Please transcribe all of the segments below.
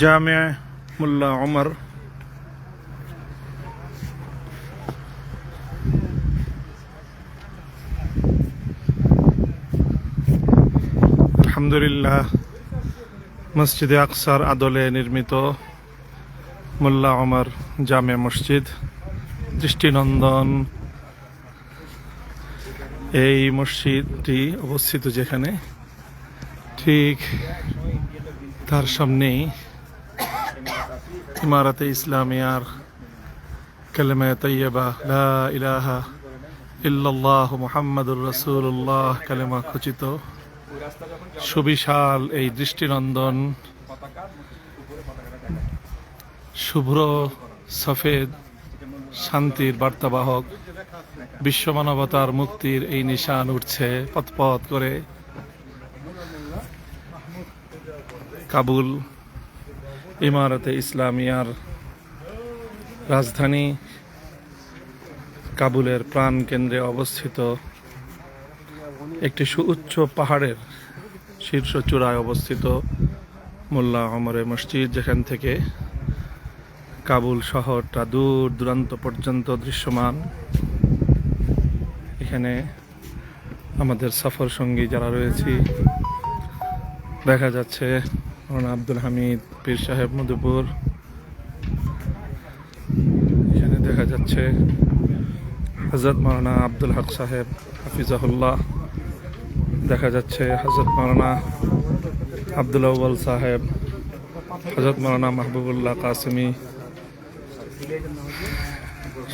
জামে মোল্লা অমর আলহামদুলিল্লাহ, মসজিদে আকসার আদলে নির্মিত মোল্লা অমর জামে মসজিদ। দৃষ্টিনন্দন, এই মসজিদটি অবস্থিত যেখানে, ঠিক তার সামনেই ইমারতে ইসলামিয়ার কালেমে তৈয়বা লা ইলাহা ইল্লাল্লাহ মুহাম্মাদুর রাসূলুল্লাহ খচিত। সুবিশাল এই দৃষ্টিনন্দন শুভ্র সফেদ শান্তির বার্তাবাহক বিশ্ব মানবতার মুক্তির এই নিশান উঠছে পথপথ করে। কাবুল ইমারতে ইসলামিয়ার রাজধানী কাবুলের প্রাণ কেন্দ্রে অবস্থিত একটি সুউচ্চ পাহাড়ের শীর্ষ চূড়ায় অবস্থিত মোল্লা অমরে মসজিদ, যেখান থেকে কাবুল শহরটা দূর দূরান্ত পর্যন্ত দৃশ্যমান। এখানে আমাদের সফর সঙ্গী যারা রয়েছি, দেখা যাচ্ছে মৌলানা আব্দুল হামিদ, পীর সাহেব মধুপুর। এখানে দেখা যাচ্ছে হজরত মৌলানা আব্দুল হক সাহেব, হাফিজাহুল্লাহ। দেখা যাচ্ছে হজরত মৌলানা আব্দুল আউ্বাল সাহেব হজরত মৌলানা মাহবুবুল্লাহ কাসমি।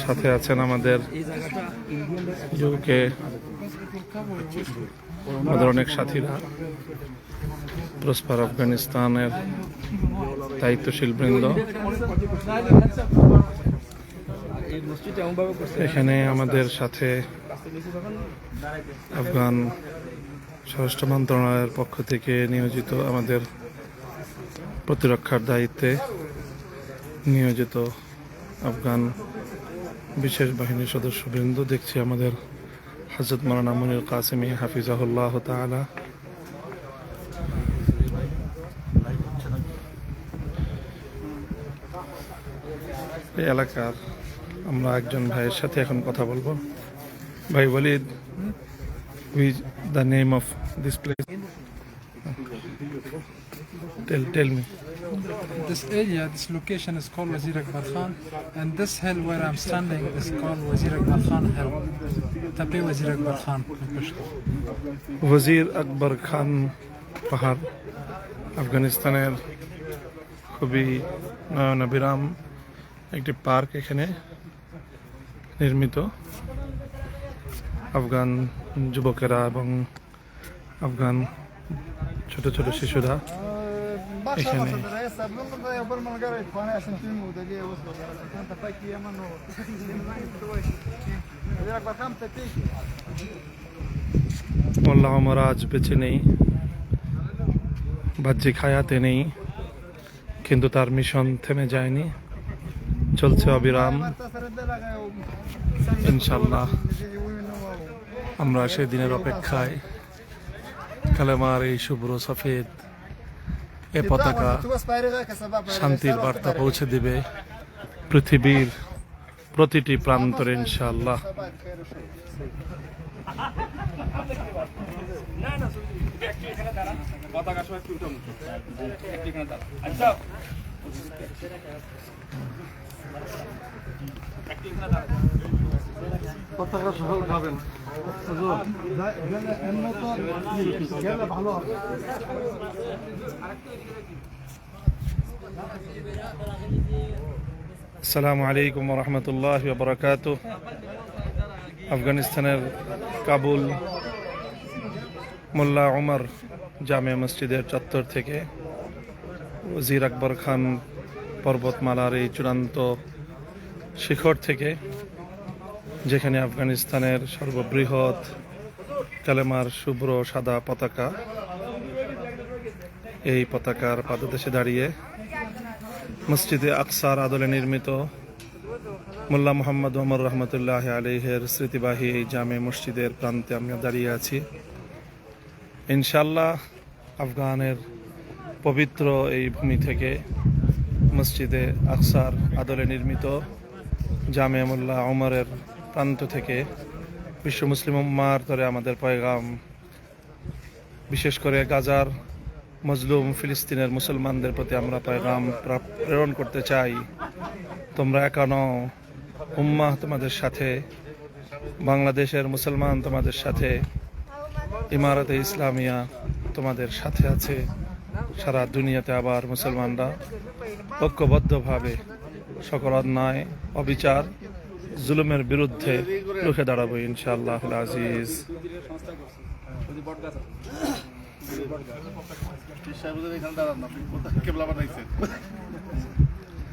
সাথে আছেন আমাদের ইউকে। আমাদের অনেক সাথীরা। প্রস্পার আফগানিস্তানের দায়িত্বশীল বৃন্দ। এখানে আমাদের সাথে আফগান স্বরাষ্ট্র মন্ত্রণালয়ের পক্ষ থেকে নিয়োজিত আমাদের প্রতিরক্ষার দায়িত্বে নিয়োজিত আফগান বিশেষ বাহিনীর সদস্যবৃন্দ দেখছি আমাদের হজরত মৌলানা মুনির কাসিমি হাফিজাহুল্লাহ তালা এই এলাকার আমরা একজন ভাইয়ের সাথে এখন কথা বলব ভাই Walid with the name of this place tell tell me This area, this location is called Wazir Akbar Khan, and this hill where I'm standing is called Wazir Akbar Khan Hill. Tapi Wazir Akbar Khan. in Pashto. Wazir Akbar Khan পাহাড় আফগানিস্তানের খুবই নয়নাবিরাম একটি park এখানে নির্মিত। আফগান যুবকেরা এবং আফগান ছোট ছোট শিশুরা এখানে মোল্লা ওমর আজ বেঁচে নেই, বাহ্যিক হায়াতে নেই, কিন্তু তার মিশন থেমে যায়নি। চলছে অবিরাম। ইনশাল্লাহ আমরা সেই দিনের অপেক্ষায় কালেমার এই শুভ্র সফেদ এ পতাকা শান্তির বার্তা পৌঁছে দিবে পৃথিবীর প্রতিটি প্রান্তরে ইনশাআল্লাহ। পতাকা সহ হবে আসসালামু আলাইকুম রহমতুল্লাহ বরকাত আফগানিস্তানের কাবুল মোল্লা ওমর জামে মসজিদের চত্বর থেকে ওজির আকবর খান পর্বতমালার এই চূড়ান্ত শিখর থেকে, যেখানে আফগানিস্তানের সর্ববৃহৎ কালেমার শুভ্র সাদা পতাকা, এই পতাকার পাদদেশে দাঁড়িয়ে মসজিদে আকসার আদলে নির্মিত মোল্লা মোহাম্মদ ওমর রহমতুল্লাহ আলিহের স্মৃতিবাহী এই জামে মসজিদের প্রান্তে আমরা দাঁড়িয়ে আছি। ইনশাল্লাহ আফগানের পবিত্র এই ভূমি থেকে মসজিদে আকসার আদলে নির্মিত জামে মোল্লা ওমরের প্রান্ত থেকে বিশ্ব মুসলিম উম্মার তরে আমাদের পয়গাম, বিশেষ করে গাজার মজলুম ফিলিস্তিনের মুসলমানদের প্রতি আমরা পয়গাম প্রেরণ করতে চাই। তোমরা একা নও, উম্মাহ তোমাদের সাথে, বাংলাদেশের মুসলমান তোমাদের সাথে, ইমারতে ইসলামিয়া তোমাদের সাথে আছে। সারা দুনিয়াতে আবার মুসলমানরা ঐক্যবদ্ধভাবে সকল অন্যায়, অবিচার, জুলুমের বিরুদ্ধে রুখে দাঁড়াবো ইনশাআল্লাহ আজিজ। সাহেবদের এখানে দাঁড়ান না আপনি কোথায় কেবলা বানাইছেন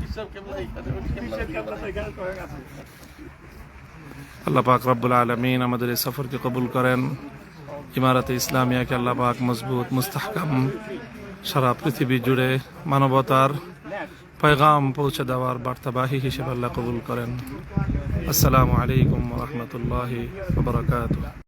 ঈশ্বর কেবলা এখানে ঈশ্বর কেবলা তো এখানে কয়েক আছে আল্লাহ পাক রব্বুল আলমিন আমাদের এই সফরকে কবুল করেন। ইমারতে ইসলামিয়াকে আল্লাহ পাক মজবুত, মুস্তাহকাম সারা পৃথিবী জুড়ে মানবতার পয়গাম পৌঁছে দেওয়ার বার্তাবাহী হিসেবে আল্লাহ কবুল করেন। আসসালামু আলাইকুম রহমতুল্লাহ বারকাত